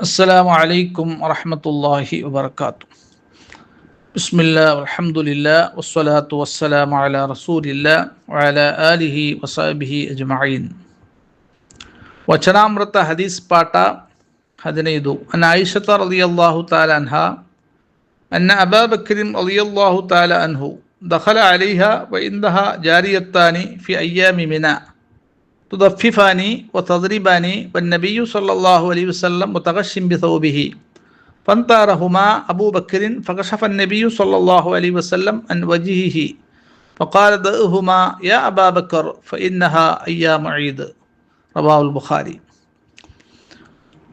السلام عليكم ورحمة الله وبركاته بسم الله والحمد لله والصلاة والسلام على رسول الله وعلى آله وصحبه أجمعين ವಚನಾಮೃತ ಹದೀಸ್ ಪಾಠ ಹದಿನೈದು ಅನ್ನ ಐಷತ ರದಿಯಲ್ಲಾಹು ತಾಲ ಅನ್ಹಾ ಅನ್ನ ಅಬಾ ಬಕ್ರಿನ್ ರದಿಯಲ್ಲಾಹು ತಾಲ ಅನ್ಹು دخل عليها وعندها جاريتان في أيام منى تضففاني وتضرباني والنبي صلى الله عليه وسلم متغشم بثوبه فانطارهما أبو بكر فكشف النبي صلى الله عليه وسلم عن وجهه فقال دعهما يا أبا بكر فإنها أيام عيد رواhu البخاري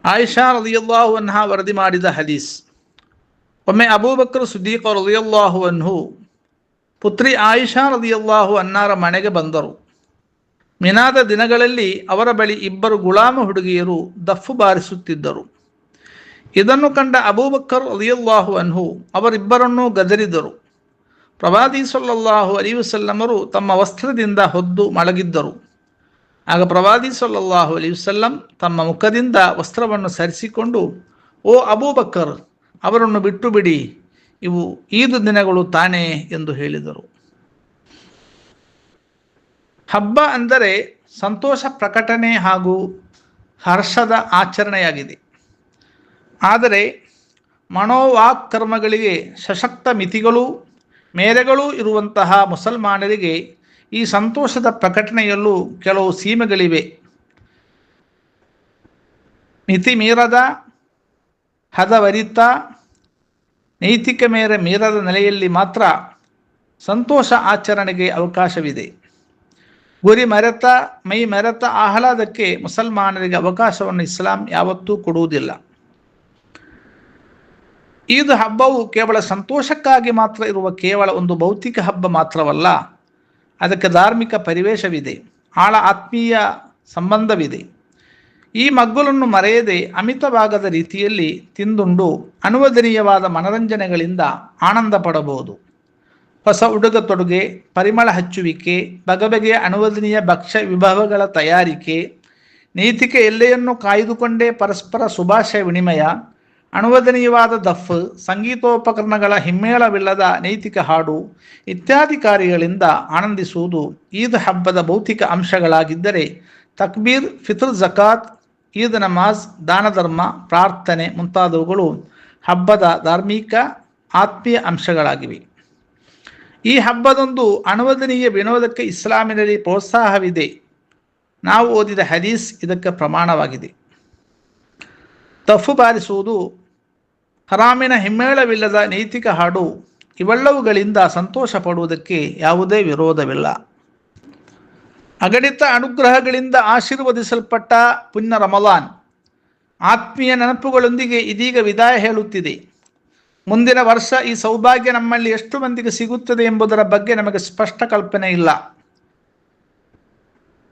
ಆಯಿಷಾ ರದಿಯಲ್ಲಾಹು ಅನ್ಹಾ ವರದಿ ಮಾಡಿದ ಹದೀಸ್ ಒಮ್ಮೆ ಅಬೂಬಕ್ರ ಸುದೀಕ ರದಿಯಲ್ಲಾಹು ಅನ್ಹು ಪುತ್ರಿ ಆಯಿಷಾ ರದಿಯಲ್ಲಾಹು ಅನ್ನಾರ ಮನೆಗೆ ಬಂದರು ಮಿನಾದ ದಿನಗಳಲ್ಲಿ ಅವರ ಬಳಿ ಇಬ್ಬರು ಗುಲಾಮ ಹುಡುಗಿಯರು ದಫ್ಫು ಬಾರಿಸುತ್ತಿದ್ದರು. ಇದನ್ನು ಕಂಡ ಅಬೂಬಕ್ಕರ್ ಅಲಿಯುಲ್ಲಾಹು ಅನ್ಹು ಅವರಿಬ್ಬರನ್ನೂ ಗದರಿದರು. ಪ್ರವಾದಿ ಸೊಲ್ಲಲ್ಲಾಹು ಅಲಿ ವಸಲ್ಲಮರು ತಮ್ಮ ವಸ್ತ್ರದಿಂದ ಹೊದ್ದು ಮಳಗಿದ್ದರು ಆಗ ಪ್ರವಾದಿ ಸೊಲ್ಲಲ್ಲಾಹು ಅಲಿ ವಸಲ್ಲಂ ತಮ್ಮ ಮುಖದಿಂದ ವಸ್ತ್ರವನ್ನು ಸರಿಸಿಕೊಂಡು, ಓ ಅಬೂಬಕ್ಕರ್, ಅವರನ್ನು ಬಿಟ್ಟು ಬಿಡಿ ಇವು ಈದು ದಿನಗಳು ತಾನೇ ಎಂದು ಹೇಳಿದರು. ಹಬ್ಬ ಅಂದರೆ ಸಂತೋಷ ಪ್ರಕಟಣೆ ಹಾಗೂ ಹರ್ಷದ ಆಚರಣೆಯಾಗಿದೆ. ಆದರೆ ಮನೋವಾಕ್ ಕರ್ಮಗಳಿಗೆ ಸಶಕ್ತ ಮಿತಿಗಳು ಮೇರೆಗಳೂ ಇರುವಂತಹ ಮುಸಲ್ಮಾನರಿಗೆ ಈ ಸಂತೋಷದ ಪ್ರಕಟಣೆಯಲ್ಲೂ ಕೆಲವು ಸೀಮೆಗಳಿವೆ. ಮಿತಿ ಮೀರದ, ಹದವರಿತ, ನೈತಿಕ ಮೇರೆ ಮೀರದ ನೆಲೆಯಲ್ಲಿ ಮಾತ್ರ ಸಂತೋಷ ಆಚರಣೆಗೆ ಅವಕಾಶವಿದೆ. ಗುರಿ ಮರೆತ, ಮೈ ಮರೆತ ಆಹ್ಲಾದಕ್ಕೆ ಮುಸಲ್ಮಾನರಿಗೆ ಅವಕಾಶವನ್ನು ಇಸ್ಲಾಂ ಯಾವತ್ತೂ ಕೊಡುವುದಿಲ್ಲ. ಈದ್ ಹಬ್ಬವು ಕೇವಲ ಸಂತೋಷಕ್ಕಾಗಿ ಮಾತ್ರ ಇರುವ ಕೇವಲ ಒಂದು ಭೌತಿಕ ಹಬ್ಬ ಮಾತ್ರವಲ್ಲ, ಅದಕ್ಕೆ ಧಾರ್ಮಿಕ ಪರಿವೇಶವಿದೆ, ಆಳ ಆತ್ಮೀಯ ಸಂಬಂಧವಿದೆ. ಈ ಮಗ್ಗುಲನ್ನು ಮರೆಯದೆ ಅಮಿತವಾಗದ ರೀತಿಯಲ್ಲಿ ತಿಂದುಂಡು ಅನುವದನೀಯವಾದ ಮನರಂಜನೆಗಳಿಂದ ಆನಂದ ಪಡಬಹುದು. ಹೊಸ ಉಡುಗ ತೊಡುಗೆ, ಪರಿಮಳ ಹಚ್ಚುವಿಕೆ, ಬಗೆಬಗೆಯ ಅನುವದನೀಯ ಭಕ್ಷ್ಯ ವಿಭವಗಳ ತಯಾರಿಕೆ, ನೈತಿಕ ಎಲ್ಲೆಯನ್ನು ಕಾಯ್ದುಕೊಂಡೇ ಪರಸ್ಪರ ಶುಭಾಶಯ ವಿನಿಮಯ, ಅನುವದನೀಯವಾದ ದಫ್, ಸಂಗೀತೋಪಕರಣಗಳ ಹಿಮ್ಮೇಳವಿಲ್ಲದ ನೈತಿಕ ಹಾಡು ಇತ್ಯಾದಿ ಕಾರ್ಯಗಳಿಂದ ಆನಂದಿಸುವುದು ಈದ್ ಹಬ್ಬದ ಭೌತಿಕ ಅಂಶಗಳಾಗಿದ್ದರೆ ತಕ್ಬೀರ್, ಫಿತ್ರ್, ಜಕಾತ್, ಈದ್ ನಮಾಜ್, ದಾನ ಧರ್ಮ, ಪ್ರಾರ್ಥನೆ ಮುಂತಾದವುಗಳು ಹಬ್ಬದ ಧಾರ್ಮಿಕ, ಆತ್ಮೀಯ ಅಂಶಗಳಾಗಿವೆ. ಈ ಹಬ್ಬದೊಂದು ಅನುವದನೀಯ ವಿನೋದಕ್ಕೆ ಇಸ್ಲಾಮಿನಲ್ಲಿ ಪ್ರೋತ್ಸಾಹವಿದೆ. ನಾವು ಓದಿದ ಹದೀಸ್ ಇದಕ್ಕೆ ಪ್ರಮಾಣವಾಗಿದೆ. ತಫು ಬಾರಿಸುವುದು ಹರಾಮಿನ ಹಿಮ್ಮೇಳವಿಲ್ಲದ ನೈತಿಕ ಹಾಡು, ಇವೆಲ್ಲವುಗಳಿಂದ ಸಂತೋಷ ಪಡುವುದಕ್ಕೆ ಯಾವುದೇ ವಿರೋಧವಿಲ್ಲ. ಅಗಣಿತ ಅನುಗ್ರಹಗಳಿಂದ ಆಶೀರ್ವದಿಸಲ್ಪಟ್ಟ ಪುಣ್ಯ ರಮಲಾನ್, ಆತ್ಮೀಯ ನೆನಪುಗಳೊಂದಿಗೆ ಇದೀಗ ವಿದಾಯ ಹೇಳುತ್ತಿದೆ. ಮುಂದಿನ ವರ್ಷ ಈ ಸೌಭಾಗ್ಯ ನಮ್ಮಲ್ಲಿ ಎಷ್ಟು ಮಂದಿಗೆ ಸಿಗುತ್ತದೆ ಎಂಬುದರ ಬಗ್ಗೆ ನಮಗೆ ಸ್ಪಷ್ಟ ಕಲ್ಪನೆ ಇಲ್ಲ.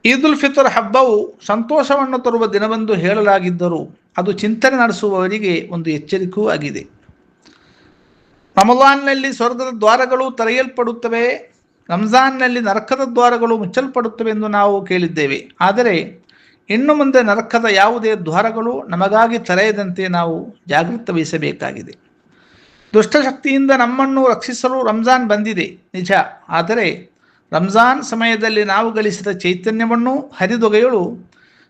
ಈದ್ ಉಲ್ ಫಿತರ್ ಹಬ್ಬವು ಸಂತೋಷವನ್ನು ತರುವ ದಿನವೆಂದು ಹೇಳಲಾಗಿದ್ದರೂ ಅದು ಚಿಂತನೆ ನಡೆಸುವವರಿಗೆ ಒಂದು ಎಚ್ಚರಿಕೆಯೂ ಆಗಿದೆ. ರಮಲಾನ್ನಲ್ಲಿ ಸ್ವರ್ಗದ ದ್ವಾರಗಳು ತೆರೆಯಲ್ಪಡುತ್ತವೆ, ರಂಜಾನ್ನಲ್ಲಿ ನರಕದ ದ್ವಾರಗಳು ಮುಚ್ಚಲ್ಪಡುತ್ತವೆ ಎಂದು ನಾವು ಕೇಳಿದ್ದೇವೆ. ಆದರೆ ಇನ್ನು ಮುಂದೆ ನರಕದ ಯಾವುದೇ ದ್ವಾರಗಳು ನಮಗಾಗಿ ತೆರೆಯದಂತೆ ನಾವು ಜಾಗೃತ ವಹಿಸಬೇಕಾಗಿದೆ ದುಷ್ಟಶಕ್ತಿಯಿಂದ ನಮ್ಮನ್ನು ರಕ್ಷಿಸಲು ರಂಜಾನ್ ಬಂದಿದೆ, ನಿಜ. ಆದರೆ ರಂಜಾನ್ ಸಮಯದಲ್ಲಿ ನಾವು ಗಳಿಸಿದ ಚೈತನ್ಯವನ್ನು ಹರಿದೊಗೆಯಲು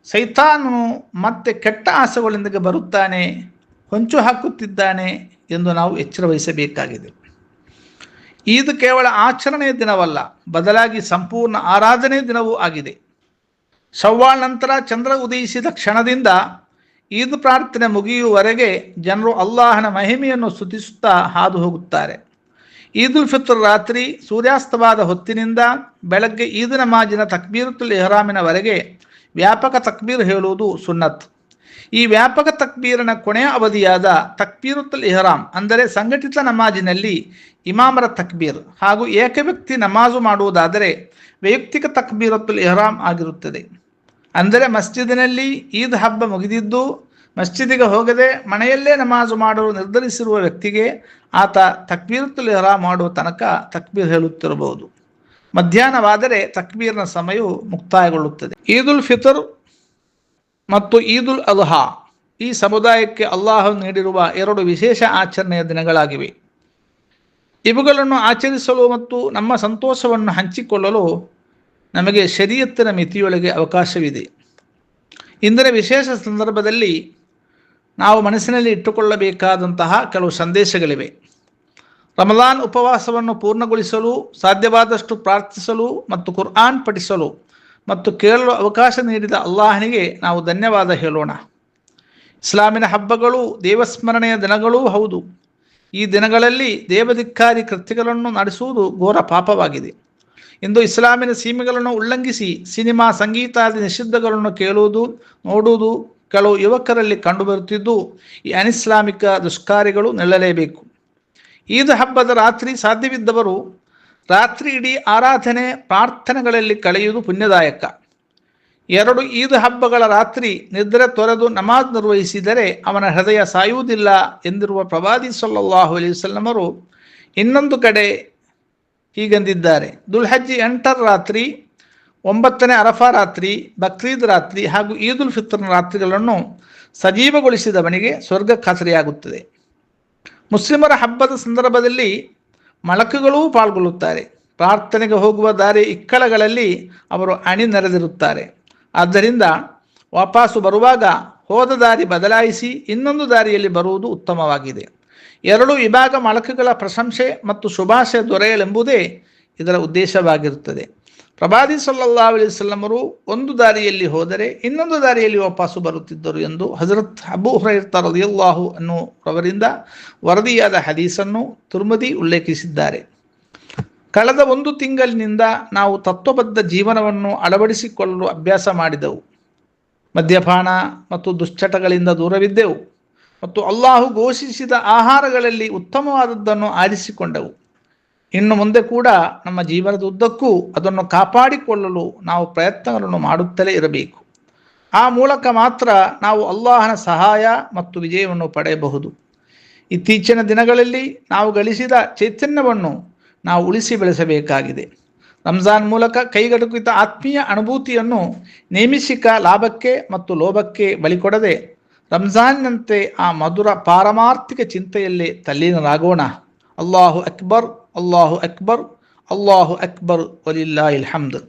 ಸೈತಾನನು ಮತ್ತೆ ಕೆಟ್ಟ ಆಸೆಗಳೊಂದಿಗೆ ಬರುತ್ತಾನೆ, ಹೊಂಚು ಹಾಕುತ್ತಿದ್ದಾನೆ ಎಂದು ನಾವು ಎಚ್ಚರ ವಹಿಸಬೇಕಾಗಿದೆ. ಇದು ಕೇವಲ ಆಚರಣೆಯ ದಿನವಲ್ಲ, ಬದಲಾಗಿ ಸಂಪೂರ್ಣ ಆರಾಧನೆ ದಿನವೂ ಆಗಿದೆ. ಶವ್ವಾಳ್ ನಂತರ ಚಂದ್ರ ಉದಯಿಸಿದ ಕ್ಷಣದಿಂದ ಈದ್ ಪ್ರಾರ್ಥನೆ ಮುಗಿಯುವವರೆಗೆ ಜನರು ಅಲ್ಲಾಹನ ಮಹಿಮೆಯನ್ನು ಸುತಿಸುತ್ತಾ ಹಾದು ಹೋಗುತ್ತಾರೆ. ಈದ್ ಉಲ್ ಫಿತ್ರ್ ರಾತ್ರಿ ಸೂರ್ಯಾಸ್ತವಾದ ಹೊತ್ತಿನಿಂದ ಬೆಳಗ್ಗೆ ಈದ್ ನಮಾಜಿನ ತಕ್ಬೀರುತ್ತುಲ್ ಎಹರಾಮಿನವರೆಗೆ ವ್ಯಾಪಕ ತಕ್ಬೀರ್ ಹೇಳುವುದು ಸುನ್ನತ್. ಈ ವ್ಯಾಪಕ ತಕ್ಬೀರನ ಕೊನೆಯ ಅವಧಿಯಾದ ತಕ್ಬೀರುತ್ತುಲ್ ಇಹರಾಮ್, ಅಂದರೆ ಸಂಘಟಿತ ನಮಾಜಿನಲ್ಲಿ ಇಮಾಮರ ತಕ್ಬೀರ್ ಹಾಗೂ ಏಕವ್ಯಕ್ತಿ ನಮಾಜು ಮಾಡುವುದಾದರೆ ವೈಯಕ್ತಿಕ ತಕ್ಬೀರತ್ತುಲ್ ಇಹರಾಮ್ ಆಗಿರುತ್ತದೆ. ಅಂದರೆ ಮಸ್ಜಿದಿನಲ್ಲಿ ಈದ್ ಹಬ್ಬ ಮುಗಿದಿದ್ದು ಮಸ್ಜಿದಿಗೆ ಹೋಗದೆ ಮನೆಯಲ್ಲೇ ನಮಾಜು ಮಾಡಲು ನಿರ್ಧರಿಸಿರುವ ವ್ಯಕ್ತಿಗೆ ಆತ ತಕ್ಬೀರುತ್ತುಲ್ ಹರಾ ಮಾಡುವ ತನಕ ತಕ್ಬೀರ್ ಹೇಳುತ್ತಿರಬಹುದು. ಮಧ್ಯಾಹ್ನವಾದರೆ ತಕ್ಬೀರ್ನ ಸಮಯವು ಮುಕ್ತಾಯಗೊಳ್ಳುತ್ತದೆ. ಈದ್ ಉಲ್ ಫಿತರ್ ಮತ್ತು ಈದ್ ಉಲ್ ಅಲ್ಹಾ ಈ ಸಮುದಾಯಕ್ಕೆ ಅಲ್ಲಾಹ ನೀಡಿರುವ ಎರಡು ವಿಶೇಷ ಆಚರಣೆಯ ದಿನಗಳಾಗಿವೆ. ಇವುಗಳನ್ನು ಆಚರಿಸಲು ಮತ್ತು ನಮ್ಮ ಸಂತೋಷವನ್ನು ಹಂಚಿಕೊಳ್ಳಲು ನಮಗೆ ಶರೀಯತ್ತಿನ ಮಿತಿಯೊಳಗೆ ಅವಕಾಶವಿದೆ. ಇಂದಿನ ವಿಶೇಷ ಸಂದರ್ಭದಲ್ಲಿ ನಾವು ಮನಸ್ಸಿನಲ್ಲಿ ಇಟ್ಟುಕೊಳ್ಳಬೇಕಾದಂತಹ ಕೆಲವು ಸಂದೇಶಗಳಿವೆ. ರಮಲಾನ್ ಉಪವಾಸವನ್ನು ಪೂರ್ಣಗೊಳಿಸಲು, ಸಾಧ್ಯವಾದಷ್ಟು ಪ್ರಾರ್ಥಿಸಲು ಮತ್ತು ಕುರ್ಆನ್ ಪಠಿಸಲು ಮತ್ತು ಕೇಳಲು ಅವಕಾಶ ನೀಡಿದ ಅಲ್ಲಾಹನಿಗೆ ನಾವು ಧನ್ಯವಾದ ಹೇಳೋಣ. ಇಸ್ಲಾಮಿನ ಹಬ್ಬಗಳು, ದೇವಸ್ಮರಣೆಯ ದಿನಗಳೂ ಹೌದು. ಈ ದಿನಗಳಲ್ಲಿ ದೇವಧಿಕ್ಕಾರಿ ಕೃತ್ಯಗಳನ್ನು ನಡೆಸುವುದು ಘೋರ ಪಾಪವಾಗಿದೆ. ಇಂದು ಇಸ್ಲಾಮಿನ ಸೀಮೆಗಳನ್ನು ಉಲ್ಲಂಘಿಸಿ ಸಿನಿಮಾ, ಸಂಗೀತಾದಿ ನಿಷಿದ್ಧಗಳನ್ನು ಕೇಳುವುದು, ನೋಡುವುದು ಕೆಲವು ಯುವಕರಲ್ಲಿ ಕಂಡುಬರುತ್ತಿದ್ದು ಈ ಅನಿಸ್ಲಾಮಿಕ ದುಷ್ಕಾರ್ಯಗಳು ನಿಲ್ಲಲೇಬೇಕು. ಈದ್ ಹಬ್ಬದ ರಾತ್ರಿ ಸಾಧ್ಯವಿದ್ದವರು ರಾತ್ರಿ ಇಡೀ ಆರಾಧನೆ ಪ್ರಾರ್ಥನೆಗಳಲ್ಲಿ ಕಳೆಯುವುದು ಪುಣ್ಯದಾಯಕ. ಎರಡು ಈದ್ ಹಬ್ಬಗಳ ರಾತ್ರಿ ನಿದ್ರೆ ತೊರೆದು ನಮಾಜ್ ನಿರ್ವಹಿಸಿದರೆ ಅವನ ಹೃದಯ ಸಾಯುವುದಿಲ್ಲ ಎಂದಿರುವ ಪ್ರವಾದಿ ಸಲ್ಲಲ್ಲಾಹು ಅಲಿ ವಸಲ್ಲಮರು ಇನ್ನೊಂದು ಕಡೆ ಹೀಗೆಂದಿದ್ದಾರೆ. ದುಲ್ಹಜ್ಜಿ ಎಂಟರ್ ರಾತ್ರಿ ಒಂಬತ್ತನೇ ಅರಫಾ ರಾತ್ರಿ, ಬಕ್ರೀದ್ ರಾತ್ರಿ ಹಾಗೂ ಈದ್ ಉಲ್ ಫಿತ್ರನ ರಾತ್ರಿಗಳನ್ನು ಸಜೀವಗೊಳಿಸಿದವನಿಗೆ ಸ್ವರ್ಗ ಖಾತರಿಯಾಗುತ್ತದೆ. ಮುಸ್ಲಿಮರ ಹಬ್ಬದ ಸಂದರ್ಭದಲ್ಲಿ ಮಳಕುಗಳೂ ಪಾಲ್ಗೊಳ್ಳುತ್ತಾರೆ. ಪ್ರಾರ್ಥನೆಗೆ ಹೋಗುವ ದಾರಿ ಇಕ್ಕಳಗಳಲ್ಲಿ ಅವರು ಅಣಿ ನೆರೆದಿರುತ್ತಾರೆ ಆದ್ದರಿಂದ ವಾಪಸು ಬರುವಾಗ ಹೋದ ದಾರಿ ಬದಲಾಯಿಸಿ ಇನ್ನೊಂದು ದಾರಿಯಲ್ಲಿ ಬರುವುದು ಉತ್ತಮವಾಗಿದೆ. ಎರಡು ವಿಭಾಗ ಮಳಕುಗಳ ಪ್ರಶಂಸೆ ಮತ್ತು ಶುಭಾಶಯ ದೊರೆಯಲೆಂಬುದೇ ಇದರ ಉದ್ದೇಶವಾಗಿರುತ್ತದೆ. ಪ್ರಭಾದಿ ಸಲ್ಲಾ ಅಲಿಸಲ್ಲಮರು ಒಂದು ದಾರಿಯಲ್ಲಿ ಹೋದರೆ ಇನ್ನೊಂದು ದಾರಿಯಲ್ಲಿ ವಾಪಸ್ಸು ಬರುತ್ತಿದ್ದರು ಎಂದು ಹಜರತ್ ಅಬು ರದಿಯಲ್ಲಾಹು ಅನ್ನುವರಿಂದ ವರದಿಯಾದ ಹದೀಸನ್ನು ತುರ್ಮದಿ ಉಲ್ಲೇಖಿಸಿದ್ದಾರೆ. ಕಳೆದ ಒಂದು ತಿಂಗಳಿನಿಂದ ನಾವು ತತ್ವಬದ್ಧ ಜೀವನವನ್ನು ಅಳವಡಿಸಿಕೊಳ್ಳಲು ಅಭ್ಯಾಸ ಮಾಡಿದೆವು. ಮದ್ಯಪಾನ ಮತ್ತು ದುಶ್ಚಟಗಳಿಂದ ದೂರವಿದ್ದೆವು ಮತ್ತು ಅಲ್ಲಾಹು ಘೋಷಿಸಿದ ಆಹಾರಗಳಲ್ಲಿ ಉತ್ತಮವಾದದ್ದನ್ನು ಆರಿಸಿಕೊಂಡೆವು. ಇನ್ನು ಮುಂದೆ ಕೂಡ ನಮ್ಮ ಜೀವನದ ಉದ್ದಕ್ಕೂ ಅದನ್ನು ಕಾಪಾಡಿಕೊಳ್ಳಲು ನಾವು ಪ್ರಯತ್ನಗಳನ್ನು ಮಾಡುತ್ತಲೇ ಇರಬೇಕು. ಆ ಮೂಲಕ ಮಾತ್ರ ನಾವು ಅಲ್ಲಾಹನ ಸಹಾಯ ಮತ್ತು ವಿಜಯವನ್ನು ಪಡೆಯಬಹುದು. ಇತ್ತೀಚಿನ ದಿನಗಳಲ್ಲಿ ನಾವು ಗಳಿಸಿದ ಚೈತನ್ಯವನ್ನು ನಾವು ಉಳಿಸಿ ಬೆಳೆಸಬೇಕಾಗಿದೆ. ರಂಜಾನ್ ಮೂಲಕ ಕೈಗಟುಕಿದ ಆತ್ಮೀಯ ಅನುಭೂತಿಯನ್ನು ನೇಮಿಸಿಕ ಲಾಭಕ್ಕೆ ಮತ್ತು ಲೋಭಕ್ಕೆ ಬಲಿಕೊಡದೆ ರಂಜಾನ್ನಂತೆ ಆ ಮಧುರ ಪಾರಮಾರ್ಥಿಕ ಚಿಂತೆಯಲ್ಲಿ ತಲ್ಲೀನರಾಗೋಣ. ಅಲ್ಲಾಹು ಅಕ್ಬರ್. ಅಲ್ಲಾಹು ಅಕ್ಬರ್ ಅಲ್ಲಾಹು ಅಕ್ಬರ್ ವಲಿಲ್ಲಾಹಿಲ್ ಹಮ್ದ್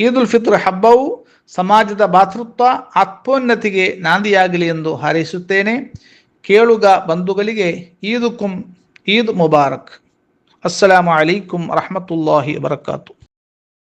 ಈದ್ ಉಲ್ ಫಿತ್ರ್ ಹಬ್ಬವು ಸಮಾಜದ ಭಾತೃತ್ವ, ಆತ್ಮೋನ್ನತಿಗೆ ನಾಂದಿಯಾಗಲಿ ಎಂದು ಹಾರೈಸುತ್ತೇನೆ. ಕೇಳುಗ ಬಂಧುಗಳಿಗೆ ಈದುಕುಂ, ಈದ್ ಮುಬಾರಕ್. ಅಸ್ಸಲಾಮು ಅಲೈಕುಂ ರಹಮತುಲ್ಲಾಹಿ ವಬರಕಾತು